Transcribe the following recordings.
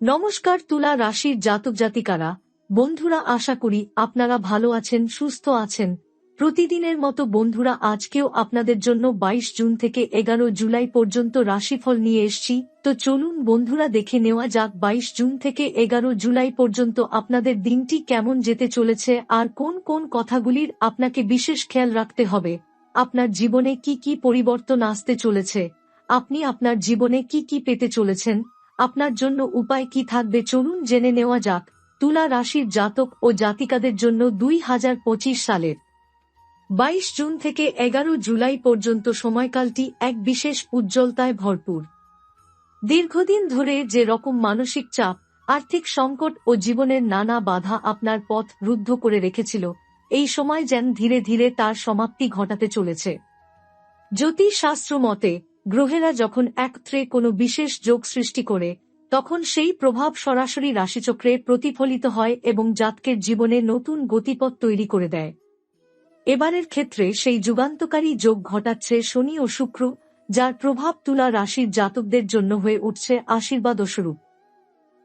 নমস্কার তুলা রাশির জাতক জাতিকারা। বন্ধুরা, আশা করি আপনারা ভালো আছেন, সুস্থ আছেন। প্রতিদিনের মতো বন্ধুরা, আজকেও আপনাদের জন্য ২২ জুন থেকে এগারো জুলাই পর্যন্ত রাশিফল নিয়ে এসছি। তো চলুন বন্ধুরা, দেখে নেওয়া যাক ২২ জুন থেকে এগারো জুলাই পর্যন্ত আপনাদের দিনটি কেমন যেতে চলেছে আর কোন কোন কথাগুলির আপনাকে বিশেষ খেয়াল রাখতে হবে। আপনার জীবনে কি কি পরিবর্তন আসতে চলেছে? আপনি আপনার জীবনে কি কি পেতে চলেছেন? আপনার জন্য উপায় কি থাকবে চলুন জেনে নেওয়া যাক। তুলা রাশির জাতক ও জাতিকাদের জন্য দুই হাজার পঁচিশ সালের বাইশ জুন থেকে এগারো জুলাই পর্যন্ত সময়কালটি এক বিশেষ উজ্জ্বলতায় ভরপুর। দীর্ঘদিন ধরে যে রকম মানসিক চাপ, আর্থিক সংকট ও জীবনের নানা বাধা আপনার পথ রুদ্ধ করে রেখেছিল, এই সময় যেন ধীরে ধীরে তার সমাপ্তি ঘটাতে চলেছে। জ্যোতিষশাস্ত্র মতে গ্রহেরা যখন একত্রে কোনো বিশেষ যোগ সৃষ্টি করে, তখন সেই প্রভাব সরাসরি রাশিচক্রে প্রতিফলিত হয় এবং জাতকের জীবনে নতুন গতিপথ তৈরি করে দেয়। এবারের ক্ষেত্রে সেই যুগান্তকারী যোগ ঘটাচ্ছে শনি ও শুক্র, যার প্রভাব তুলা রাশির জাতকদের জন্য হয়ে উঠছে আশীর্বাদ স্বরূপ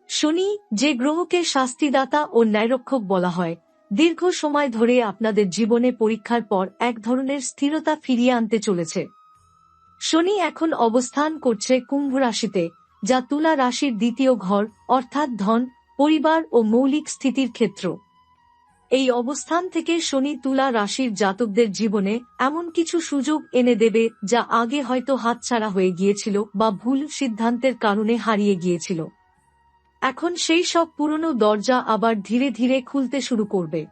শনি, যে গ্রহকে শাস্তিদাতা ও ন্যায়রক্ষক বলা হয়, দীর্ঘ সময় ধরে আপনাদের জীবনে পরীক্ষার পর এক ধরনের স্থিরতা ফিরিয়ে আনতে চলেছে। শনি এখন অবস্থান করছে কুম্ভ রাশিতে, যা তুলা রাশির দ্বিতীয় ঘর, অর্থাৎ ধন, পরিবার ও মৌলিক স্থিতির ক্ষেত্র। এই অবস্থান থেকে শনি তুলা রাশির জাতকদের জীবনে এমন কিছু সুযোগ এনে দেবে, যা আগে হয়তো হাতছাড়া হয়ে গিয়েছিল বা ভুল সিদ্ধান্তের কারণে হারিয়ে গিয়েছিল। এখন সেই সব পুরনো দরজা আবার ধীরে ধীরে খুলতে শুরু করবে।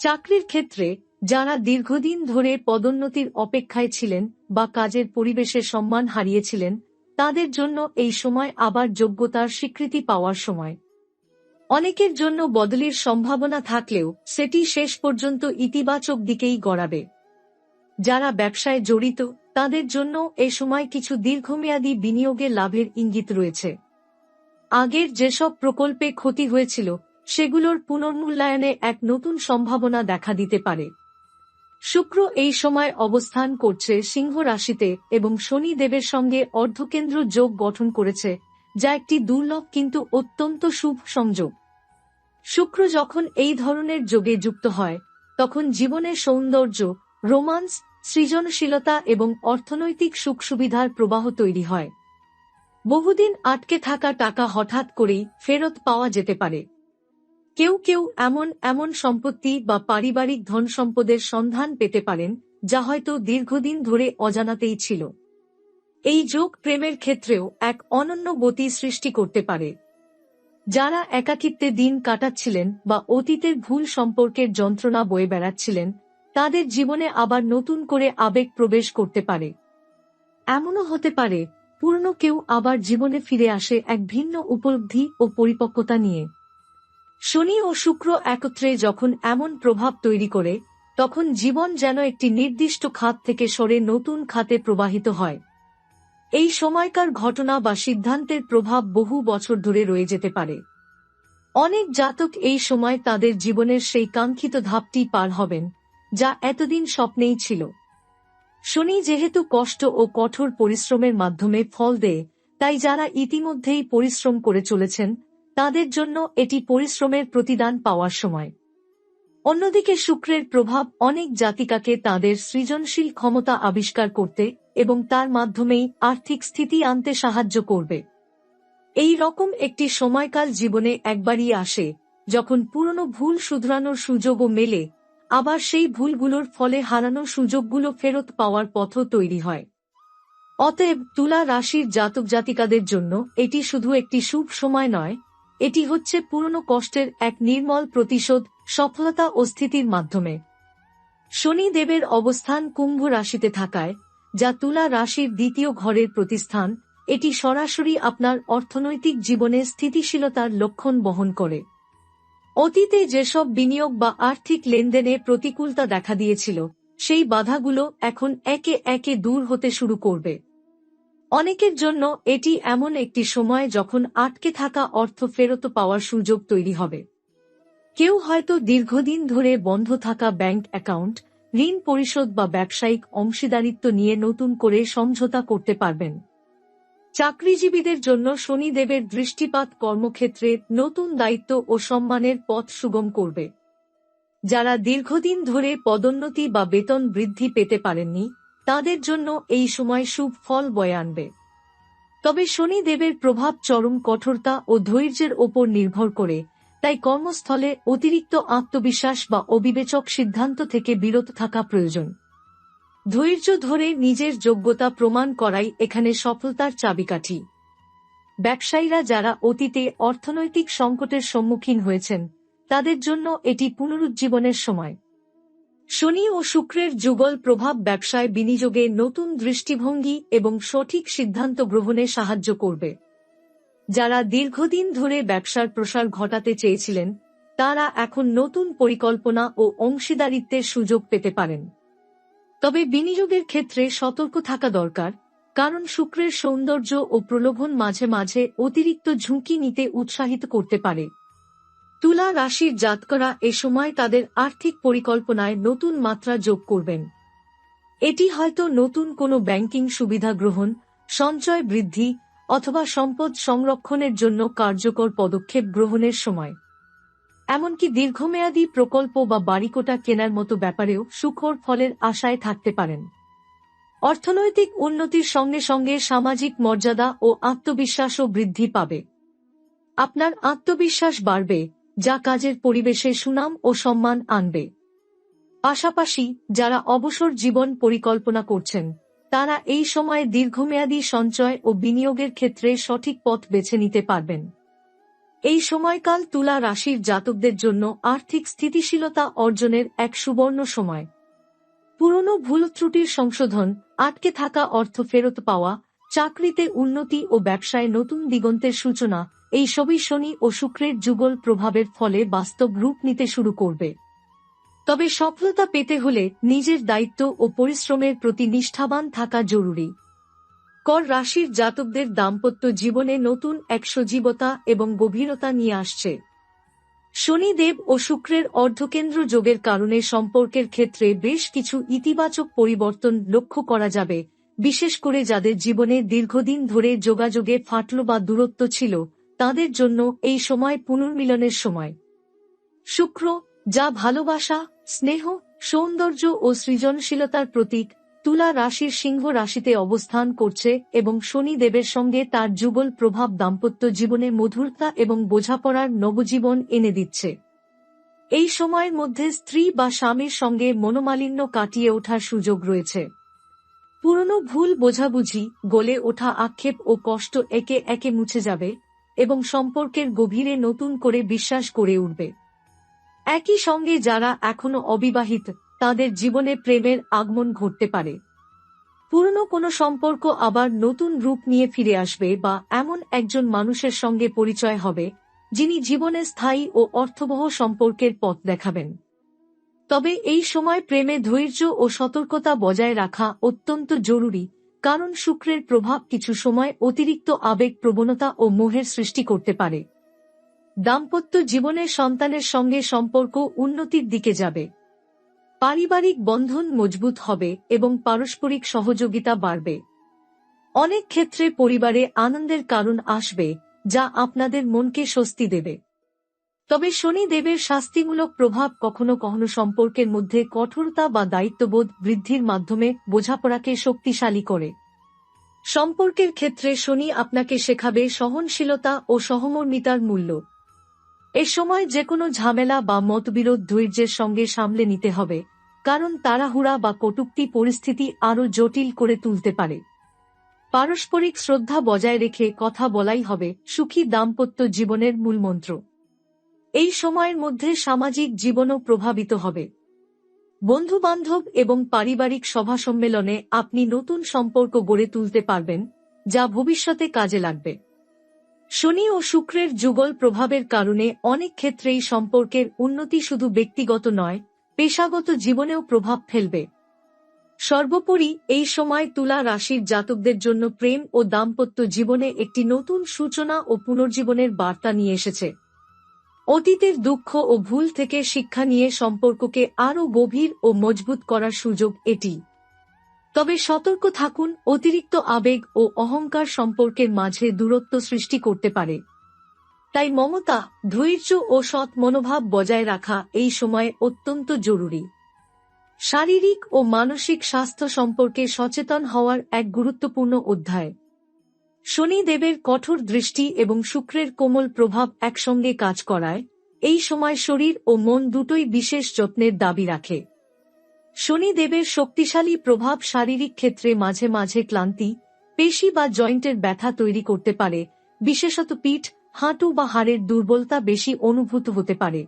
চাকরির ক্ষেত্রে যারা দীর্ঘদিন ধরে পদোন্নতির অপেক্ষায় ছিলেন বা কাজের পরিবেশের সম্মান হারিয়েছিলেন, তাদের জন্য এই সময় আবার যোগ্যতার স্বীকৃতি পাওয়ার সময়। অনেকের জন্য বদলির সম্ভাবনা থাকলেও সেটি শেষ পর্যন্ত ইতিবাচক দিকেই গড়াবে। যারা ব্যবসায় জড়িত, তাদের জন্য এ সময় কিছু দীর্ঘমেয়াদী বিনিয়োগে লাভের ইঙ্গিত রয়েছে। আগের যেসব প্রকল্পে ক্ষতি হয়েছিল, সেগুলোর পুনর্মূল্যায়নে এক নতুন সম্ভাবনা দেখা দিতে পারে। শুক্র এই সময় অবস্থান করছে সিংহ রাশিতে এবং শনি দেবের সঙ্গে অর্ধকেন্দ্র যোগ গঠন করেছে, যা একটি দুর্লভ কিন্তু অত্যন্ত শুভ সংযোগ। শুক্র যখন এই ধরনের যোগে যুক্ত হয়, তখন জীবনের সৌন্দর্য, রোমান্স, সৃজনশীলতা এবং অর্থনৈতিক সুখ সুবিধার প্রবাহ তৈরি হয়। বহুদিন আটকে থাকা টাকা হঠাৎ করেই ফেরত পাওয়া যেতে পারে। কেউ কেউ এমন এমন সম্পত্তি বা পারিবারিক ধন সম্পদের সন্ধান পেতে পারেন, যা হয়তো দীর্ঘদিন ধরে অজানাতেই ছিল। এই যোগ প্রেমের ক্ষেত্রেও এক অনন্য গতি সৃষ্টি করতে পারে। যারা একাকিত্বে দিন কাটাচ্ছিলেন বা অতীতের ভুল সম্পর্কের যন্ত্রণা বয়ে বেড়াচ্ছিলেন, তাদের জীবনে আবার নতুন করে আবেগ প্রবেশ করতে পারে। এমনও হতে পারে, পূর্ণ কেউ আবার জীবনে ফিরে আসে এক ভিন্ন উপলব্ধি ও পরিপক্কতা নিয়ে। শনি ও শুক্র একত্রে যখন এমন প্রভাব তৈরি করে, তখন জীবন যেন একটি নির্দিষ্ট খাত থেকে সরে নতুন খাতে প্রবাহিত হয়। এই সময়কার ঘটনা বা সিদ্ধান্তের প্রভাব বহু বছর ধরে রয়ে যেতে পারে। অনেক জাতক এই সময় তাদের জীবনের সেই কাঙ্ক্ষিত ধাপটি পার হবেন, যা এতদিন স্বপ্নেই ছিল। শনি যেহেতু কষ্ট ও কঠোর পরিশ্রমের মাধ্যমে ফল দেয়, তাই যারা ইতিমধ্যেই পরিশ্রম করে চলেছেন তাদের জন্য এটি পরিশ্রমের প্রতিদান পাওয়ার সময়। অন্যদিকে শুক্রের প্রভাব অনেক জাতিকাকে তাদের সৃজনশীল ক্ষমতা আবিষ্কার করতে এবং তার মাধ্যমেই আর্থিক স্থিতি আনতে সাহায্য করবে। এই রকম একটি সময়কাল জীবনে একবারই আসে, যখন পুরনো ভুল শুধরানোর সুযোগও মেলে, আবার সেই ভুলগুলোর ফলে হারানো সুযোগগুলো ফেরত পাওয়ার পথও তৈরি হয়। অতএব তুলা রাশির জাতক জাতিকাদের জন্য এটি শুধু একটি শুভ সময় নয় এটি হচ্ছে পুরনো কষ্টের এক নির্মল প্রতিশোধ সফলতা ও স্থিতির মাধ্যমে। শনি দেবের অবস্থান কুম্ভ রাশিতে থাকায়, যা তুলা রাশির দ্বিতীয় ঘরের প্রতিস্থান এটি সরাসরি আপনার অর্থনৈতিক জীবনে স্থিতিশীলতার লক্ষণ বহন করে। অতীতে যেসব বিনিয়োগ বা আর্থিক লেনদেনে প্রতিকূলতা দেখা দিয়েছিল, সেই বাধাগুলো এখন একে একে দূর হতে শুরু করবে। অনেকের জন্য এটি এমন একটি সময় যখন আটকে থাকা অর্থ ফেরত পাওয়ার সুযোগ তৈরি হবে। কেউ হয়তো দীর্ঘদিন ধরে বন্ধ থাকা ব্যাংক অ্যাকাউন্ট, ঋণ পরিশোধ বা ব্যবসায়িক অংশীদারিত্ব নিয়ে নতুন করে সমঝোতা করতে পারবেন। চাকরিজীবীদের জন্য শনিদেবের দৃষ্টিপাত কর্মক্ষেত্রে নতুন দায়িত্ব ও সম্মানের পথ সুগম করবে। যারা দীর্ঘদিন ধরে পদোন্নতি বা বেতন বৃদ্ধি পেতে পারেননি তাদের জন্য এই সময় শুভ ফল বয়ে আনবে। তবে শনিদেবের প্রভাব চরম কঠোরতা ও ধৈর্যের ওপর নির্ভর করে, তাই কর্মস্থলে অতিরিক্ত আত্মবিশ্বাস বা অবিবেচক সিদ্ধান্ত থেকে বিরত থাকা প্রয়োজন। ধৈর্য ধরে নিজের যোগ্যতা প্রমাণ করাই এখানে সফলতার চাবিকাঠি। ব্যবসায়ীরা যারা অতীতে অর্থনৈতিক সংকটের সম্মুখীন হয়েছেন, তাদের জন্য এটি পুনরুজ্জীবনের সময়। শনি ও শুক্রের যুগল প্রভাব ব্যবসায় বিনিয়োগে নতুন দৃষ্টিভঙ্গি এবং সঠিক সিদ্ধান্ত গ্রহণে সাহায্য করবে। যারা দীর্ঘদিন ধরে ব্যবসার প্রসার ঘটাতে চেয়েছিলেন, তারা এখন নতুন পরিকল্পনা ও অংশীদারিত্বের সুযোগ পেতে পারেন। তবে বিনিয়োগের ক্ষেত্রে সতর্ক থাকা দরকার, কারণ শুক্রের সৌন্দর্য ও প্রলোভন মাঝে মাঝে অতিরিক্ত ঝুঁকি নিতে উৎসাহিত করতে পারে। তুলা রাশির জাতকরা এ সময় তাদের আর্থিক পরিকল্পনায় নতুন মাত্রা যোগ করবেন। এটি হয়তো নতুন কোনো ব্যাংকিং সুবিধা গ্রহণ, সঞ্চয় বৃদ্ধি অথবা সম্পদ সংরক্ষণের জন্য কার্যকর পদক্ষেপ গ্রহণের সময়। এমনকি দীর্ঘমেয়াদী প্রকল্প বা বাড়িকোটা কেনার মতো ব্যাপারেও সুখর ফলের আশায় থাকতে পারেন। অর্থনৈতিক উন্নতির সঙ্গে সঙ্গে সামাজিক মর্যাদা ও আত্মবিশ্বাসও বৃদ্ধি পাবে। আপনার আত্মবিশ্বাস বাড়বে যা কাজের পরিবেশে সুনাম ও সম্মান আনবে। পাশাপাশি যারা অবসর জীবন পরিকল্পনা করছেন, তারা এই সময়ে দীর্ঘমেয়াদী সঞ্চয় ও বিনিয়োগের ক্ষেত্রে সঠিক পথ বেছে নিতে পারবেন। এই সময়কাল তুলা রাশির জাতকদের জন্য আর্থিক স্থিতিশীলতা অর্জনের এক সুবর্ণ সময়। পুরনো ভুল ত্রুটির সংশোধন, আটকে থাকা অর্থ ফেরত পাওয়া, চাকরিতে উন্নতি ও ব্যবসায় নতুন দিগন্তের সূচনা এই সবই শনি ও শুক্রের যুগল প্রভাবের ফলে বাস্তব রূপ নিতে শুরু করবে। তবে সফলতা পেতে হলে নিজের দায়িত্ব ও পরিশ্রমের প্রতি নিষ্ঠাবান থাকা জরুরি। কর রাশির জাতকদের দাম্পত্য জীবনে নতুন এক সজীবতা এবং গভীরতা নিয়ে আসছে। শনিদেব ও শুক্রের অর্ধকেন্দ্র যোগের কারণে সম্পর্কের ক্ষেত্রে বেশ কিছু ইতিবাচক পরিবর্তন লক্ষ্য করা যাবে, বিশেষ করে যাদের জীবনে দীর্ঘদিন ধরে যোগাযোগে ফাটল বা দূরত্ব ছিল তাদের জন্য এই সময় পুনর্মিলনের সময়। শুক্র, যা ভালোবাসা, স্নেহ, সৌন্দর্য ও সৃজনশীলতার প্রতীক, তুলা রাশির সিংহ রাশিতে অবস্থান করছে এবং শনি দেবের সঙ্গে তার যুগল প্রভাব দাম্পত্য জীবনে মধুরতা এবং বোঝাপড়ার নবজীবন এনে দিচ্ছে। এই সময়ের মধ্যে স্ত্রী বা স্বামীর সঙ্গে মনোমালিন্য কাটিয়ে ওঠার সুযোগ রয়েছে। পুরনো ভুল বোঝাবুঝি, গলে ওঠা আক্ষেপ ও কষ্ট একে একে মুছে যাবে এবং সম্পর্কের গভীরে নতুন করে বিশ্বাস করে উঠবে। একই সঙ্গে যারা এখনও অবিবাহিত, তাদের জীবনে প্রেমের আগমন ঘটতে পারে। পুরনো কোনো সম্পর্ক আবার নতুন রূপ নিয়ে ফিরে আসবে বা এমন একজন মানুষের সঙ্গে পরিচয় হবে, যিনি জীবনে স্থায়ী ও অর্থবহ সম্পর্কের পথ দেখাবেন। তবে এই সময় প্রেমে ধৈর্য ও সতর্কতা বজায় রাখা অত্যন্ত জরুরি কারণ শুক্রের প্রভাব কিছু সময় অতিরিক্ত আবেগ প্রবণতা ও মোহের সৃষ্টি করতে পারে। দাম্পত্য জীবনের সন্তানের সঙ্গে সম্পর্ক উন্নতির দিকে যাবে। পারিবারিক বন্ধন মজবুত হবে এবং পারস্পরিক সহযোগিতা বাড়বে। অনেক ক্ষেত্রে পরিবারে আনন্দের কারণ আসবে, যা আপনাদের মনকে স্বস্তি দেবে। তবে শনি দেবের শাস্তিমূলক প্রভাব কখনো কখনো সম্পর্কের মধ্যে কঠোরতা বা দায়িত্ববোধ বৃদ্ধির মাধ্যমে বোঝাপড়াকে শক্তিশালী করে। সম্পর্কের ক্ষেত্রে শনি আপনাকে শেখাবে সহনশীলতা ও সহমর্মিতার মূল্য। এ সময় যে কোনো ঝামেলা বা মতবিরোধ ধৈর্যের সঙ্গে সামলে নিতে হবে, কারণ তাড়াহুড়া বা কটুক্তি পরিস্থিতি আরও জটিল করে তুলতে পারে। পারস্পরিক শ্রদ্ধা বজায় রেখে কথা বলাই হবে সুখী দাম্পত্য জীবনের মূলমন্ত্র। এই সময়ের মধ্যে সামাজিক জীবনও প্রভাবিত হবে। বন্ধুবান্ধব এবং পারিবারিক সভা সম্মেলনে আপনি নতুন সম্পর্ক গড়ে তুলতে পারবেন, যা ভবিষ্যতে কাজে লাগবে। শনি ও শুক্রের যুগল প্রভাবের কারণে অনেক ক্ষেত্রেই সম্পর্কের উন্নতি শুধু ব্যক্তিগত নয়, পেশাগত জীবনেও প্রভাব ফেলবে। সর্বোপরি এই সময় তুলা রাশির জাতকদের জন্য প্রেম ও দাম্পত্য জীবনে একটি নতুন সূচনা ও পুনর্জীবনের বার্তা নিয়ে এসেছে। অতীতের দুঃখ ও ভুল থেকে শিক্ষা নিয়ে সম্পর্ককে আরও গভীর ও মজবুত করার সুযোগ এটি। তবে সতর্ক থাকুন, অতিরিক্ত আবেগ ও অহংকার সম্পর্কের মাঝে দূরত্ব সৃষ্টি করতে পারে। তাই মমতা, ধৈর্য ও সৎ মনোভাব বজায় রাখা এই সময়ে অত্যন্ত জরুরি। শারীরিক ও মানসিক স্বাস্থ্য সম্পর্কে সচেতন হওয়ার এক গুরুত্বপূর্ণ অধ্যায়। শনিদেবের কঠোর দৃষ্টি এবং শুক্রের কোমল প্রভাব একসঙ্গে কাজ করায়, এই সময় শরীর ও মন দুটোই বিশেষ যত্নের দাবি রাখে। শনিদেবের শক্তিশালী প্রভাব শারীরিক ক্ষেত্রে মাঝে মাঝে ক্লান্তি, পেশি বা জয়েন্টের ব্যথা তৈরি করতে পারে, বিশেষত পিঠ, হাঁটু বা হাড়ের দুর্বলতা বেশি অনুভূত হতে পারে।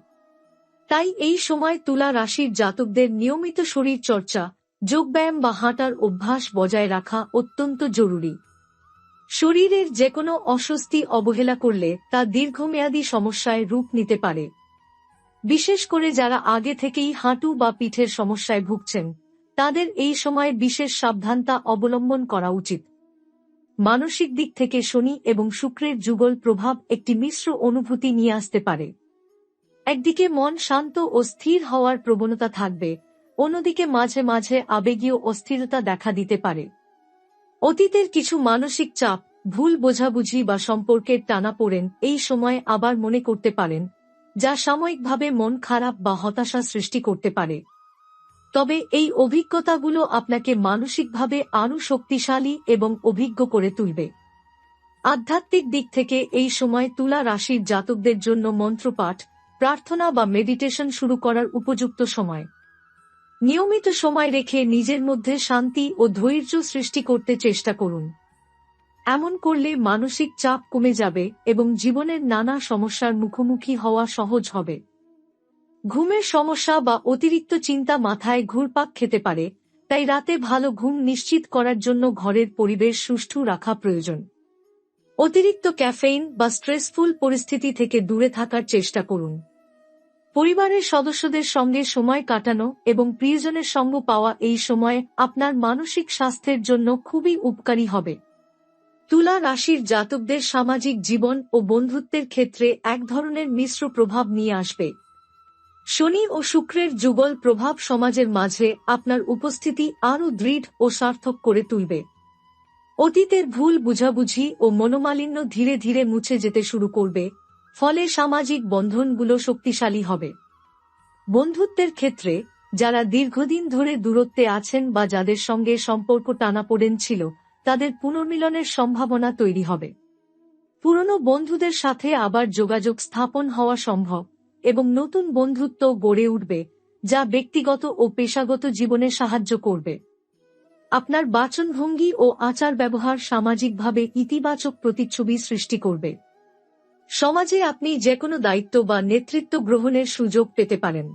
তাই এই সময় তুলা রাশির জাতকদের নিয়মিত শরীর চর্চা যোগব্যায়াম বা হাঁটার অভ্যাস বজায় রাখা অত্যন্ত জরুরি। শরীরের যে কোনো অস্বস্তি অবহেলা করলে তা দীর্ঘমেয়াদী সমস্যায় রূপ নিতে পারে। বিশেষ করে যারা আগে থেকেই হাঁটু বা পিঠের সমস্যায় ভুগছেন, তাদের এই সময়ে বিশেষ সাবধানতা অবলম্বন করা উচিত। মানসিক দিক থেকে শনি এবং শুক্রের যুগল প্রভাব একটি মিশ্র অনুভূতি নিয়ে আসতে পারে। একদিকে মন শান্ত ও স্থির হওয়ার প্রবণতা থাকবে, অন্যদিকে মাঝে মাঝে আবেগীয় অস্থিরতা দেখা দিতে পারে। অতীতের কিছু মানসিক চাপ, ভুল বোঝাবুঝি বা সম্পর্কের টানা পড়েন, এই সময় আবার মনে করতে পারেন, যা সাময়িকভাবে মন খারাপ বা হতাশা সৃষ্টি করতে পারে। তবে এই অভিজ্ঞতাগুলো আপনাকে মানসিকভাবে আরও শক্তিশালী এবং অভিজ্ঞ করে তুলবে। আধ্যাত্মিক দিক থেকে এই সময় তুলা রাশির জাতকদের জন্য মন্ত্রপাঠ, প্রার্থনা বা মেডিটেশন শুরু করার উপযুক্ত সময়। নিয়মিত সময় রেখে নিজের মধ্যে শান্তি ও ধৈর্য সৃষ্টি করতে চেষ্টা করুন। এমন করলে মানসিক চাপ কমে যাবে এবং জীবনের নানা সমস্যার মুখোমুখি হওয়া সহজ হবে। ঘুমের সমস্যা বা অতিরিক্ত চিন্তা মাথায় ঘুরপাক খেতে পারে, তাই রাতে ভালো ঘুম নিশ্চিত করার জন্য ঘরের পরিবেশ সুষ্ঠু রাখা প্রয়োজন। অতিরিক্ত ক্যাফেইন বা স্ট্রেসফুল পরিস্থিতি থেকে দূরে থাকার চেষ্টা করুন। পরিবারের সদস্যদের সঙ্গে সময় কাটানো এবং প্রিয়জনের সঙ্গ পাওয়া এই সময়ে আপনার মানসিক স্বাস্থ্যের জন্য খুবই উপকারী হবে। তুলা রাশির জাতকদের সামাজিক জীবন ও বন্ধুত্বের ক্ষেত্রে এক ধরনের মিশ্র প্রভাব নিয়ে আসবে। শনি ও শুক্রের যুগল প্রভাব সমাজের মাঝে আপনার উপস্থিতি আরও দৃঢ় ও সার্থক করে তুলবে। অতীতের ভুল বুঝাবুঝি ও মনোমালিন্য ধীরে ধীরে মুছে যেতে শুরু করবে। ফলে সামাজিক বন্ধনগুলো শক্তিশালী হবে। বন্ধুত্বের ক্ষেত্রে, যারা দীর্ঘদিন ধরে দূরত্বে আছেন বা যাদের সঙ্গে সম্পর্ক টানাপোড়েন ছিল, তাদের পুনর্মিলনের সম্ভাবনা তৈরি হবে। পুরনো বন্ধুদের সাথে আবার যোগাযোগ স্থাপন হওয়া সম্ভব এবং নতুন বন্ধুত্ব গড়ে উঠবে, যা ব্যক্তিগত ও পেশাগত জীবনে সাহায্য করবে। আপনার বাচনভঙ্গি ও আচার ব্যবহার সামাজিকভাবে ইতিবাচক প্রতিচ্ছবি সৃষ্টি করবে। সমাজে আপনি যে কোনো দায়িত্ব বা নেতৃত্ব গ্রহণের সুযোগ পেতে পারেন।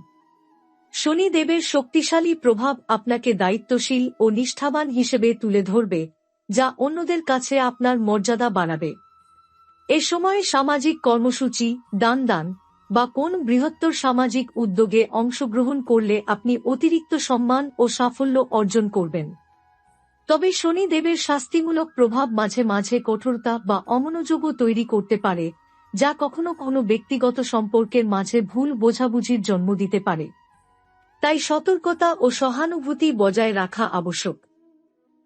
শনিদেবের শক্তিশালী প্রভাব আপনাকে দায়িত্বশীল ও নিষ্ঠাবান হিসেবে তুলে ধরবে, যা অন্যদের কাছে আপনার মর্যাদা বাড়াবে। এ সময় সামাজিক কর্মসূচি দান দান বা কোন বৃহত্তর সামাজিক উদ্যোগে অংশগ্রহণ করলে আপনি অতিরিক্ত সম্মান ও সাফল্য অর্জন করবেন। তবে শনিদেবের শাস্তিমূলক প্রভাব মাঝে মাঝে কঠোরতা বা অমনোযোগও তৈরি করতে পারে যা কখনো কোনো ব্যক্তিগত সম্পর্কের মাঝে ভুল বোঝাবুঝির জন্ম দিতে পারে। তাই সতর্কতা ও সহানুভূতি বজায় রাখা আবশ্যক।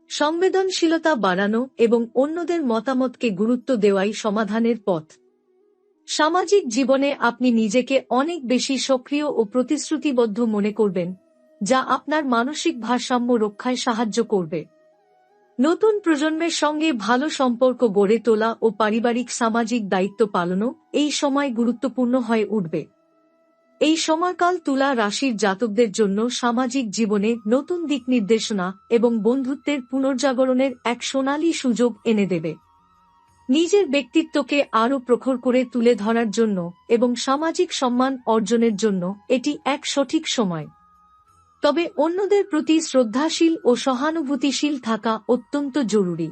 সংবেদনশীলতা বাড়ানো এবং অন্যদের মতামতকে গুরুত্ব দেওয়াই সমাধানের পথ। সামাজিক জীবনে আপনি নিজেকে অনেক বেশি সক্রিয় ও প্রতিশ্রুতিবদ্ধ মনে করবেন, যা আপনার মানসিক ভারসাম্য রক্ষায় সাহায্য করবে। নতুন প্রজন্মের সঙ্গে ভালো সম্পর্ক গড়ে তোলা ও পারিবারিক সামাজিক দায়িত্ব পালনও এই সময় গুরুত্বপূর্ণ হয়ে উঠবে। এই সময়কাল তুলা রাশির জাতকদের জন্য সামাজিক জীবনে নতুন দিক নির্দেশনা এবং বন্ধুত্বের পুনর্জাগরণের এক সোনালী সুযোগ এনে দেবে। নিজের ব্যক্তিত্বকে আরও প্রখর করে তুলে ধরার জন্য এবং সামাজিক সম্মান অর্জনের জন্য এটি এক সঠিক সময়। তবে অন্যদের প্রতি শ্রদ্ধাশীল ও সহানুভূতিশীল থাকা অত্যন্ত জরুরি।